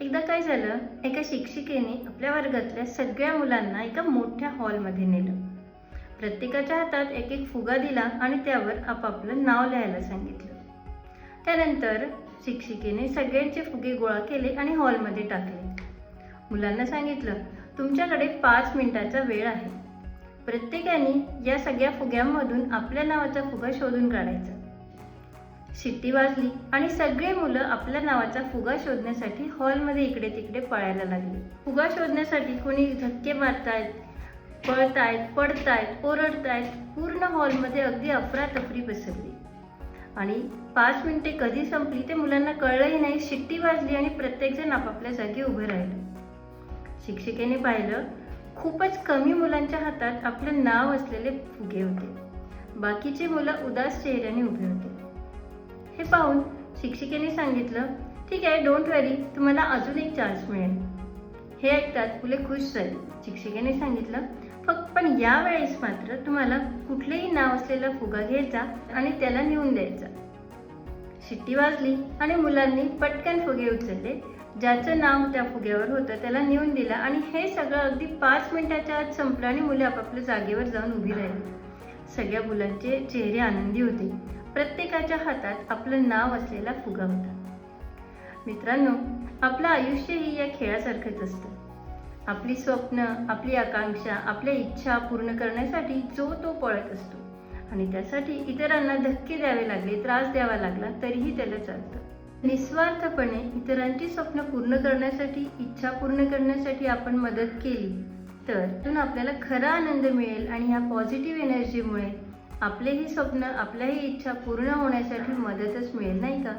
एकदा काय झालं? एका शिक्षिकेने आपल्या वर्गातल्या सगळ्या मुलांना एका मोठ्या हॉलमध्ये नेलं. प्रत्येकाच्या हातात एक एक फुगा दिला आणि त्यावर आपापलं नाव लिहायला सांगितलं. त्यानंतर शिक्षिकेने सगळ्यांचे फुगे गोळा केले आणि हॉलमध्ये टाकले. मुलांना सांगितलं तुमच्याकडे पाच मिनिटाचा वेळ आहे. प्रत्येकाने या सगळ्या फुग्यांमधून आपल्या नावाचा फुगा शोधून काढायचा. शिट्टी वाजली आणि सगळे मुलं आपल्या नावाचा फुगा शोधण्यासाठी हॉलमध्ये इकडे तिकडे पळायला लागले. फुगा शोधण्यासाठी कोणी धक्के मारतायत पळतायत पडतायत ओरडतायत पूर्ण हॉलमध्ये अगदी अफरातफरी पसरली. आणि पाच मिनिटे कधी संपली ते मुलांना कळलंही नाही शिट्टी वाजली आणि प्रत्येकजण आपापल्या जागी उभं राहिले. शिक्षिकेने पाहिलं खूपच कमी मुलांच्या हातात आपलं नाव असलेले फुगे होते. बाकीची मुलं उदास चेहऱ्याने उभे होते. हे पाहून शिक्षिकेने सांगितलं ठीक आहे डोंट वॅरी तुम्हाला अजून एक चान्स मिळेल. हे ऐकतात मुले खुश झाले. शिक्षिकेने सांगितलं फक्त पण यावेळेस मात्र तुम्हाला कुठलेही नाव असलेला फुगा घ्यायचा आणि त्याला नेऊन द्यायचा. शिट्टी वाजली आणि मुलांनी पटकन फुगे उचलले ज्याचं नाव त्या फुग्यावर होतं त्याला नेऊन दिला आणि हे सगळं अगदी पाच मिनिटाच्या आत संपलं आणि मुले आपापल्या जागेवर जाऊन उभी राहिली. सगळ्या मुलांचे चेहरे आनंदी होते. प्रत्येकाच्या हातात आपलं नाव असलेला फुगा होता. मित्रांनो आपलं आयुष्यही या खेळासारखंच असतं. आपली स्वप्न आपली आकांक्षा आपल्या इच्छा पूर्ण करण्यासाठी जो तो पळत असतो. आणि त्यासाठी इतरांना धक्के द्यावे लागले त्रास द्यावा लागला तरीही त्याला चालतं. निस्वार्थपणे इतरांची स्वप्न पूर्ण करण्यासाठी इच्छा पूर्ण करण्यासाठी आपण मदत केली तर त्यातून आपल्याला खरा आनंद मिळेल आणि ह्या पॉझिटिव्ह एनर्जीमुळे आपलेही स्वप्न आपल्याही इच्छा पूर्ण होण्यासाठी मदतच मिळेल नाही का?